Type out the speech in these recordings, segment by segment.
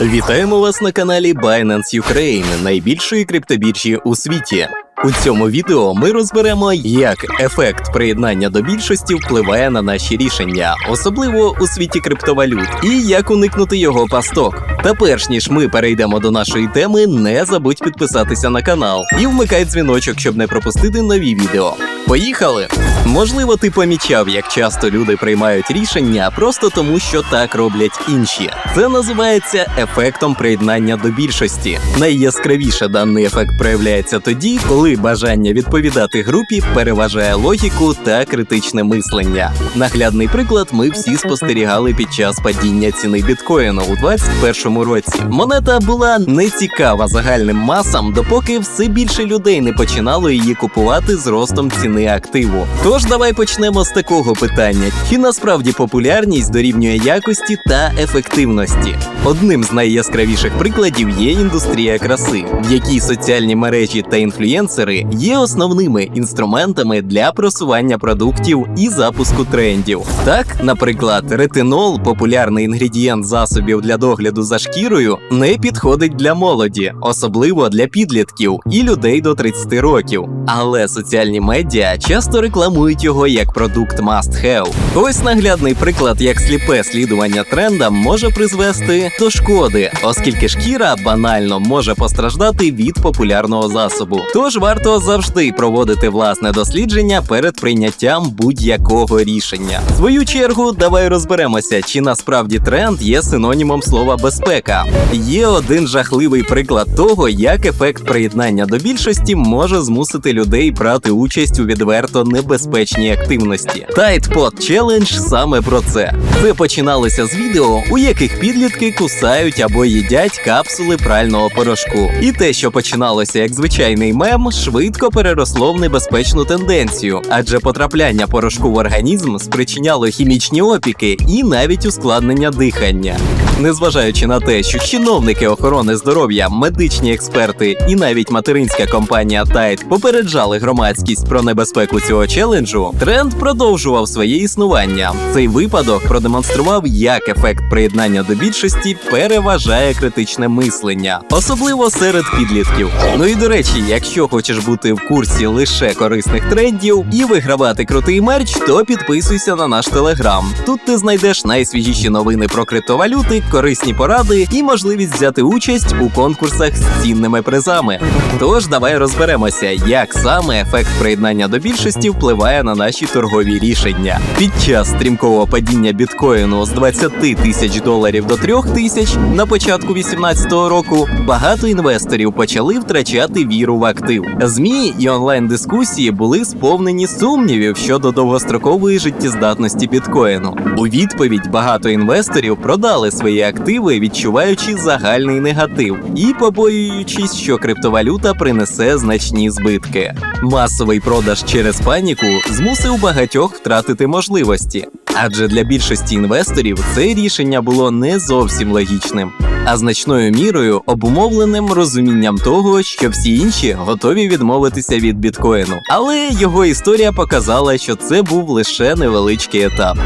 Вітаємо вас на каналі Binance Ukraine, найбільшої криптобіржі у світі. У цьому відео ми розберемо, як ефект приєднання до більшості впливає на наші рішення, особливо у світі криптовалют, і як уникнути його пасток. Та перш ніж ми перейдемо до нашої теми, не забудь підписатися на канал і вмикай дзвіночок, щоб не пропустити нові відео. Поїхали! Можливо, ти помічав, як часто люди приймають рішення просто тому, що так роблять інші. Це називається ефектом приєднання до більшості. Найяскравіше даний ефект проявляється тоді, коли бажання відповідати групі переважає логіку та критичне мислення. Наглядний приклад ми всі спостерігали під час падіння ціни біткоїну у 2021 році. Монета була не цікава загальним масам, допоки все більше людей не починало її купувати з ростом ціни активу. Тож давай почнемо з такого питання: чи насправді популярність дорівнює якості та ефективності? Одним з найяскравіших прикладів є індустрія краси, в якій соціальні мережі та інфлюєнсери є основними інструментами для просування продуктів і запуску трендів. Так, наприклад, ретинол, популярний інгредієнт засобів для догляду за шкірою, не підходить для молоді, особливо для підлітків і людей до 30 років. Але соціальні медіа часто рекламують його як продукт must have. Ось наглядний приклад, як сліпе слідування трендам може призвести до шкоди, оскільки шкіра банально може постраждати від популярного засобу. Тож варто завжди проводити власне дослідження перед прийняттям будь-якого рішення. В свою чергу, давай розберемося, чи насправді тренд є синонімом слова безпека. Є один жахливий приклад того, як ефект приєднання до більшості може змусити людей брати участь у відверто небезпечній активності. Tide Pod Challenge саме про це. Це починалося з відео, у яких підлітки кусають або їдять капсули прального порошку. І те, що починалося як звичайний мем, швидко переросло в небезпечну тенденцію, адже потрапляння порошку в організм спричиняло хімічні опіки і навіть ускладнення дихання. Незважаючи на те, що чиновники охорони здоров'я, медичні експерти і навіть материнська компанія Tide попереджали громадськість про небезпеку цього челенджу, тренд продовжував своє існування. Цей випадок продемонстрував, як ефект приєднання до більшості переважає критичне мислення, особливо серед підлітків. Ну і до речі, якщо хочеш бути в курсі лише корисних трендів і вигравати крутий мерч, то підписуйся на наш телеграм. Тут ти знайдеш найсвіжіші новини про криптовалюти, корисні поради і можливість взяти участь у конкурсах з цінними призами. Тож давай розберемося, як саме ефект приєднання до більшості впливає на наші торгові рішення. Під час стрімкого падіння біткоїну з 20 тисяч доларів до 3 тисяч на початку 2018 року багато інвесторів почали втрачати віру в актив. Змі і онлайн дискусії були сповнені сумнівів щодо довгострокової життєздатності біткоїну. У відповідь багато інвесторів продали свої активи, відчуваючи загальний негатив і побоюючись, що криптовалюта принесе значні збитки. Масовий продаж через паніку змусив багатьох втратити можливості. Адже для більшості інвесторів це рішення було не зовсім логічним, а значною мірою обумовленим розумінням того, що всі інші готові відмовитися від біткоїну. Але його історія показала, що це був лише невеличкий етап.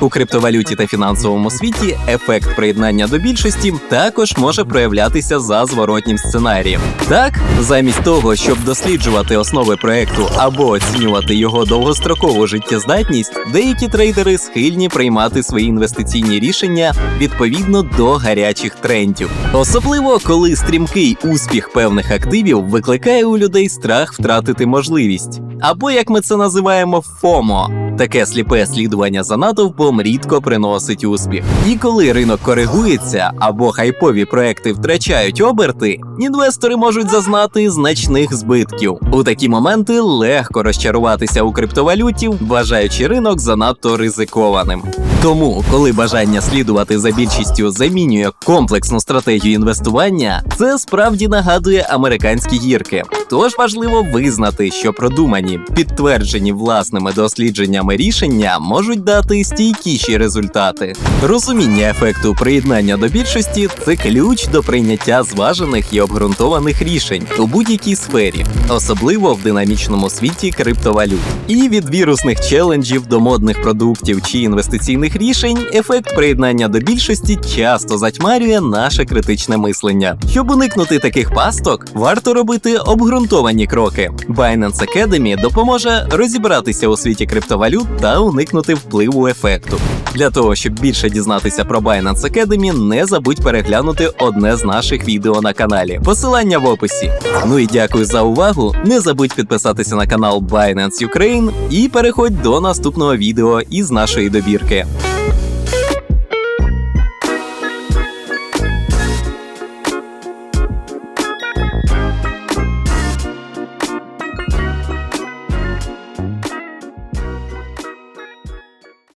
У криптовалюті та фінансовому світі ефект приєднання до більшості також може проявлятися за зворотнім сценарієм. Так, замість того, щоб досліджувати основи проекту або оцінювати його довгострокову життєздатність, деякі трейдери схильні приймати свої інвестиційні рішення відповідно до гарячих трендів. Особливо коли стрімкий успіх певних активів викликає у людей страх втратити можливість. Або як ми це називаємо ФОМО. Таке сліпе слідування за натовпом рідко приносить успіх. І коли ринок коригується або хайпові проекти втрачають оберти, інвестори можуть зазнати значних збитків. У такі моменти легко розчаруватися у криптовалюті, вважаючи ринок занадто ризикованим. Тому, коли бажання слідувати за більшістю замінює комплексну стратегію інвестування, це справді нагадує американські гірки. Тож важливо визнати, що продумані, підтверджені власними дослідженнями рішення можуть дати стійкіші результати. Розуміння ефекту приєднання до більшості це ключ до прийняття зважених і обґрунтованих рішень у будь-якій сфері, особливо в динамічному світі криптовалют. І від вірусних челенджів до модних продуктів чи інвестиційних наших рішень ефект приєднання до більшості часто затьмарює наше критичне мислення. Щоб уникнути таких пасток, варто робити обґрунтовані кроки. Binance Academy допоможе розібратися у світі криптовалют та уникнути впливу ефекту. Для того, щоб більше дізнатися про Binance Academy, не забудь переглянути одне з наших відео на каналі. Посилання в описі. Ну і дякую за увагу. Не забудь підписатися на канал Binance Ukraine і переходь до наступного відео із нашої добірки. Bye.